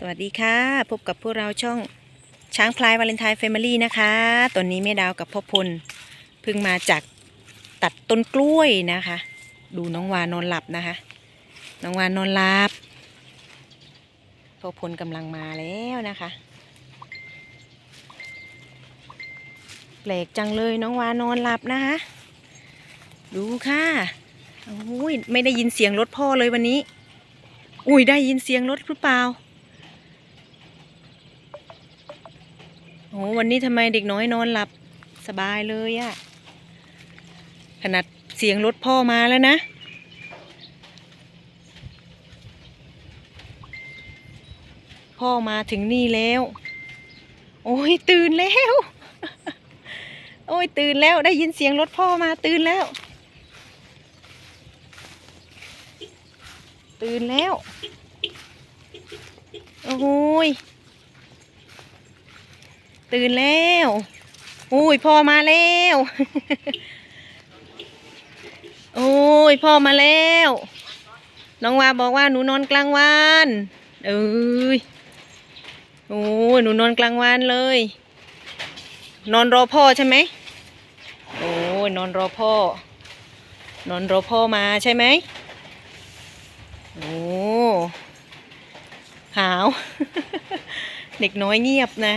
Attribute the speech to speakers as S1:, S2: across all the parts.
S1: สวัสดีค่ะ พบกับพวกเราช่องช้างพลายวาเลนไทน์แฟมิลี่นะคะตอนนี้แม่ดาวกับพ่อพลเพิ่งมาจากตัดต้นกล้วยนะคะ ดูน้องวานอนหลับนะคะ น้องวานอนหลับพ่อพลกำลังมาแล้วนะคะ แปลกจังเลยน้องวานอนหลับนะคะ ดูค่ะโอ้ยไม่ได้ยินเสียงรถพ่อเลยวันนี้ อุ้ยได้ยินเสียงรถหรือเปล่า โอ้วันนี้ทำไมเด็กน้อยนอนหลับสบายเลยอะขนาดเสียงรถพ่อมาแล้วนะ พ่อมาถึงนี่แล้ว โอ้ยตื่นแล้ว โอ้ยตื่นแล้วได้ยินเสียงรถพ่อมาตื่นแล้ว ตื่นแล้ว โอ้ย ตื่นแล้วอุ้ยพ่อมาแล้ว โอ้ยพ่อมาแล้ว น้องวาบอกว่าหนูนอนกลางวันเอ้ยโอ้ยหนูนอนกลางวันเลย นอนรอพ่อใช่ไหมโอ้ยนอนรอพ่อ นอนรอพ่อมาใช่ไหมโอ้หาว เด็กน้อยเงียบนะ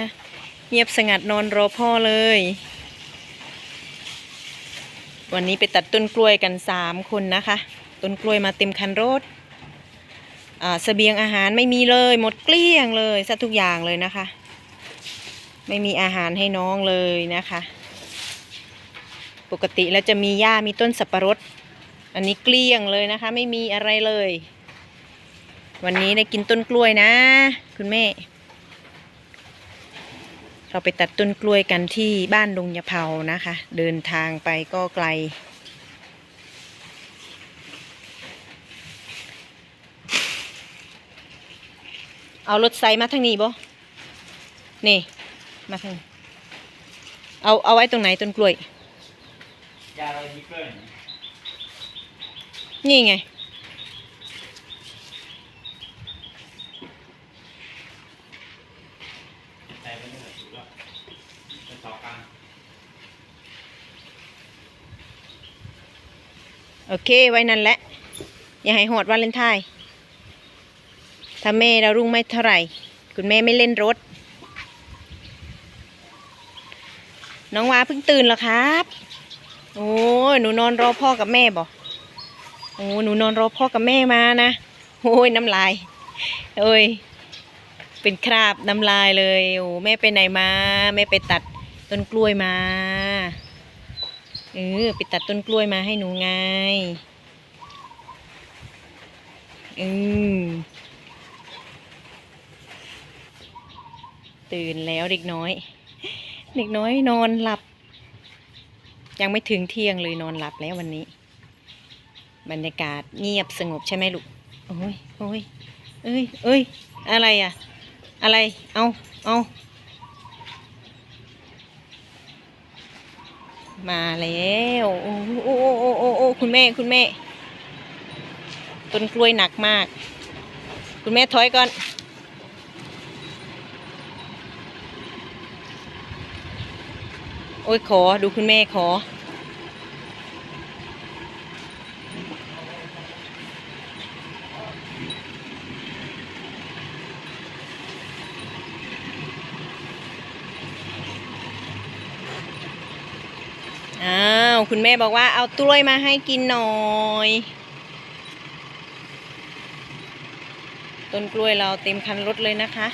S1: เงียบสงัดนอนรอพ่อเลย วันนี้ไปตัดต้นกล้วยกันสามคนนะคะ ต้นกล้วยมาเต็มคันรถอ่าเสบียงอาหารไม่มีเลยหมดเกลี้ยงเลยซะทุกอย่างเลยนะคะ ไม่มีอาหารให้น้องเลยนะคะ ปกติแล้วจะมีหญ้ามีต้นสับปะรด อันนี้เกลี้ยงเลยนะคะ ไม่มีอะไรเลย วันนี้ได้กินต้นกล้วยนะ คุณแม่ เราไปตัดต้นกล้วยกันที่บ้านดงยะเภานะคะ เดินทางไปก็ไกล เอารถไซมาทางนี้บ่นี่มาทางนี้เอาเอาไว้ตรงไหนต้นกล้วย
S2: ยาอะไรดิเกอร์
S1: นี่ไง
S2: ใส่ไปนี่แหละถูกแล้วเป็นต่อกลาง
S1: โอเคไว้นั่นแหละ อย่าให้หอดวาเลนไทน์ถ้าแม่เรารุ่งไม่เท่าไหร่ คุณแม่ไม่เล่นรถ น้องวาเพิ่งตื่นเหรอครับ โอ้ยหนูนอนรอพ่อกับแม่บ่โอ้หนูนอนรอพ่อกับแม่มานะโอ้ยน้ำลายโอ้ยเป็นคราบน้ำลายเลยโอ้แม่ไปไหนมาแม่ไปตัดต้นกล้วยมา เออไปตัดต้นกล้วยมาให้หนูไงอืมตื่นแล้วเด็กน้อย เด็กน้อยนอนหลับ ยังไม่ถึงเที่ยงเลยนอนหลับแล้ววันนี้ บรรยากาศเงียบสงบใช่ไหมลูกโอ้ยโอ้ยเอ้ยเอ้ยอะไรอะอะไรเอาเอา มาแล้วโอ้โอ้โอ้โอ้โอ้คุณแม่คุณแม่ ต้นกล้วยหนักมาก คุณแม่ถอยก่อน โอ้ยขอดูคุณแม่ขอ อ้าวคุณแม่บอกว่าเอากล้วยมาให้กินหน่อย ต้นกล้วยเราเต็มคันรถเลยนะคะ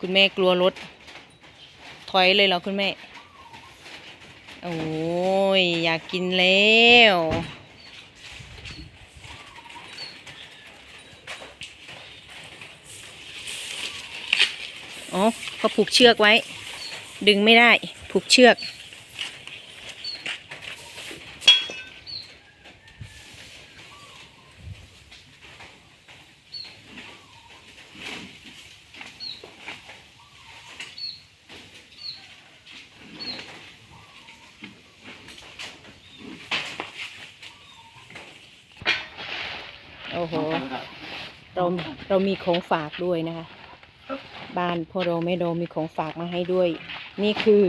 S1: คุณแม่กลัวรถ ถอยเลยเหรอคุณแม่ โอ้ยอยากกินแล้ว อ๋อเขาผูกเชือกไว้ ดึงไม่ได้ ผูกเชือก โอ้โห เราเรามีของฝากด้วยนะคะ บ้านพ่อโรแม่โดมีของฝากมาให้ด้วย นี่คือ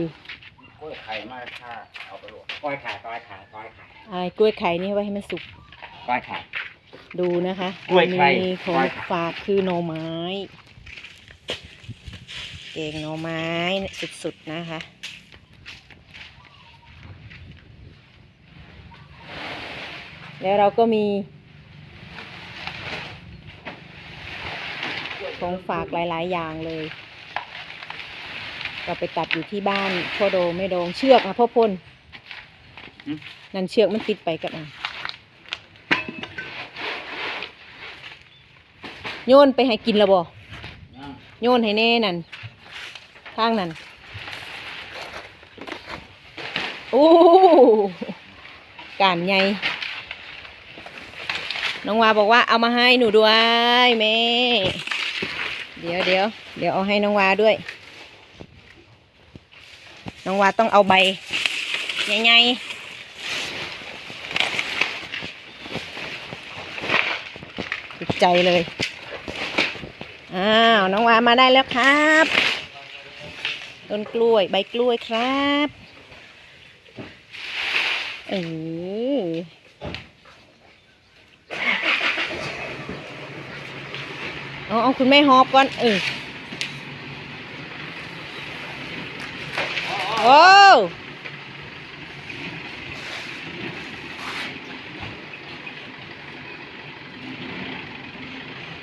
S1: ก
S2: ล้วยไข่มาค่ะเอาไปลวกกล้วยไข่กล้วยไข่กล้วยไข่
S1: ไอ้กล้วยไข่นี่ไว้ให้มันสุก
S2: กล้วยไข่
S1: ดูนะคะ
S2: กล้วยไข่
S1: มีของ
S2: กล้วยไข่
S1: ฝากคือหน่อไม้เก่งหน่อไม้สุดๆนะคะแล้วเราก็มี ของฝากหลาย ๆ อย่างเลยเราไปตัดอยู่ที่บ้านพ่อโดแม่โดงเชือกนะพ่อพลนั่นเชือกมันติดไปกับอะโยนไปให้กินและบ่โยนให้แน่นั่นทางนั่นโอ้การใหญ่น้องวาบอกว่าเอามาให้หนูด้วยแม่เดี๋ยวเดี๋ยวเดี๋ยวเอาให้น้องวาด้วย น้องวาต้องเอาใบใหญ่ๆติดใจเลย อ้าว น้องวามาได้แล้วครับต้นกล้วยใบกล้วยครับเออ เอาคุณแม่หอบก่อนเออโอ้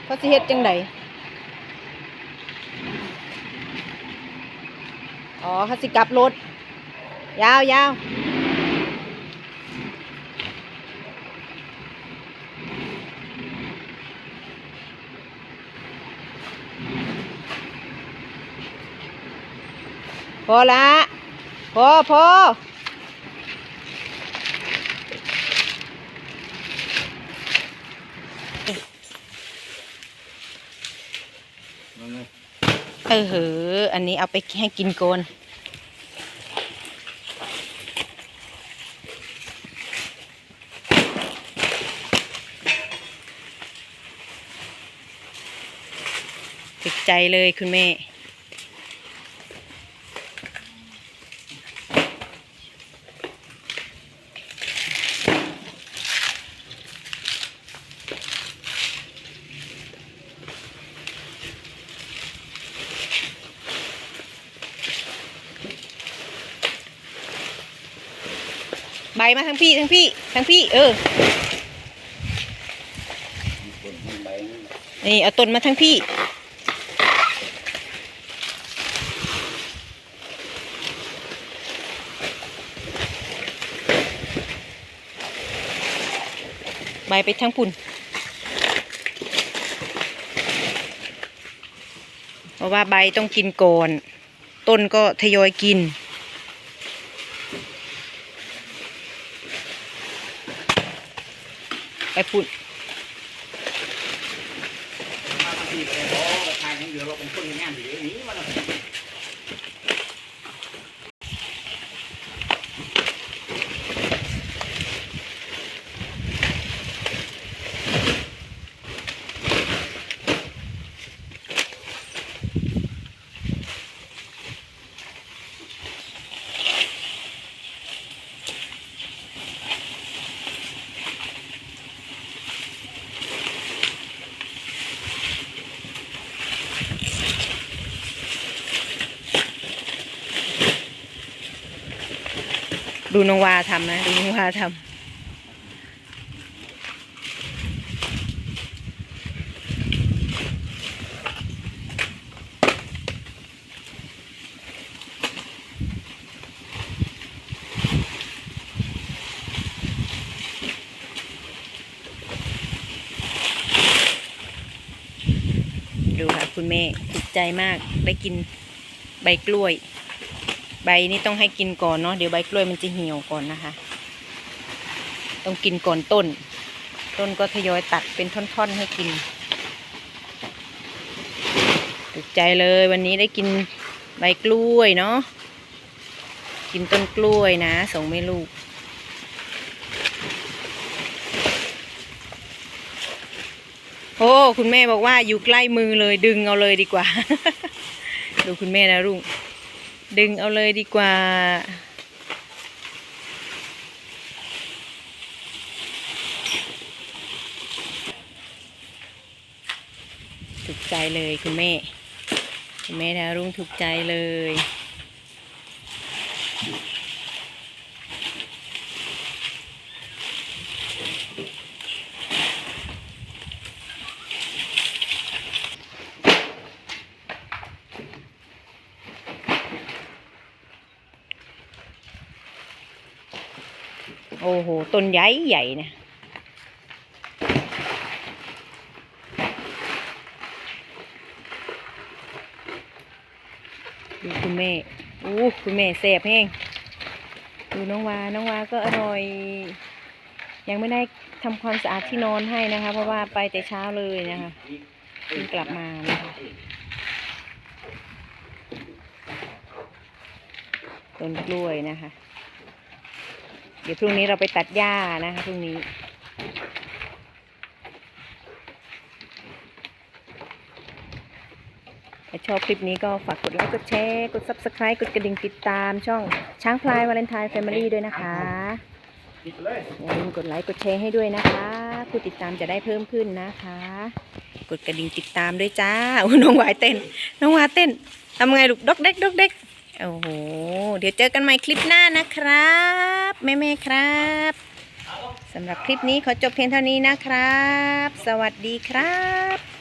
S1: เขาสิเฮ็ดจังไดอ๋อเขาสิกลับรถ ยาวยาว อละพอพอเออเหออันนี้เอาไปให้กินโกนติดใจเลยคุณแม่ บมาทั้งพี่ทั้งพี่ทั้งพี่ เออ นี่เอาต้นมาทั้งพี่ ใบไปทั้งปุ่นเพราะว่าใบต้องกินก่อน ต้นก็ทยอยกิน ไปพุ่น
S2: มาบางทีไปบอ้กระชายทั้งเดือเราเป็นคนงานอยู่อย่างนี้มัน
S1: ดูน้องวาทำนะ ดูน้องวาทำดูค่ะคุณแม่ติดใจมากได้กินใบกล้วย ใบนี้ต้องให้กินก่อนเนาะเดี๋ยวใบกล้วยมันจะเหี่ยวก่อนนะคะ ต้องกินก่อนต้น ต้นก็ทยอยตัดเป็นท่อนๆให้กินถูกใจเลยวันนี้ได้กินใบกล้วยเนาะกินต้นกล้วยนะส่งแม่ลูก โอ้ คุณแม่บอกว่าอยู่ใกล้มือเลยดึงเอาเลยดีกว่า ดูคุณแม่นะรุ่ง ดึงเอาเลยดีกว่า ถูกใจเลยคุณแม่ คุณแม่ดารุ่งถูกใจเลย โอ้โห ต้นใหญ่ใหญ่นะดูคุณแม่อู้คุณแม่แสบแห้งดูน้องวา น้องวาก็อร่อย ยังไม่ได้ทำความสะอาดที่นอนให้นะคะ เพราะว่าไปแต่เช้าเลยนะคะเพิ่งกลับมานะคะต้นกล้วยนะคะ เดี๋ยวพรุ่งนี้เราไปตัดหญ้านะคะพรุ่งนี้ ถ้าชอบคลิปนี้ก็ฝากกดไลค์ กดแชร์ กด subscribe กดกระดิ่งติดตามช่องช้างพลายวาเลนไทน์แฟมิลี่ด้วยนะคะอย่าลืมกดไลค์ กดแชร์ให้ด้วยนะคะ ผู้ติดตามจะได้เพิ่มขึ้นนะคะ กดกระดิ่งติดตามด้วยจ้าน้องวายเต้น น้องวายเต้นทำไงลูกดอกเด็กดอกเด็ก โอ้โห เดี๋ยวเจอกันใหม่คลิปหน้านะครับแม่แม่ๆครับสำหรับคลิปนี้ขอจบเพียงเท่านี้นะครับ สวัสดีครับ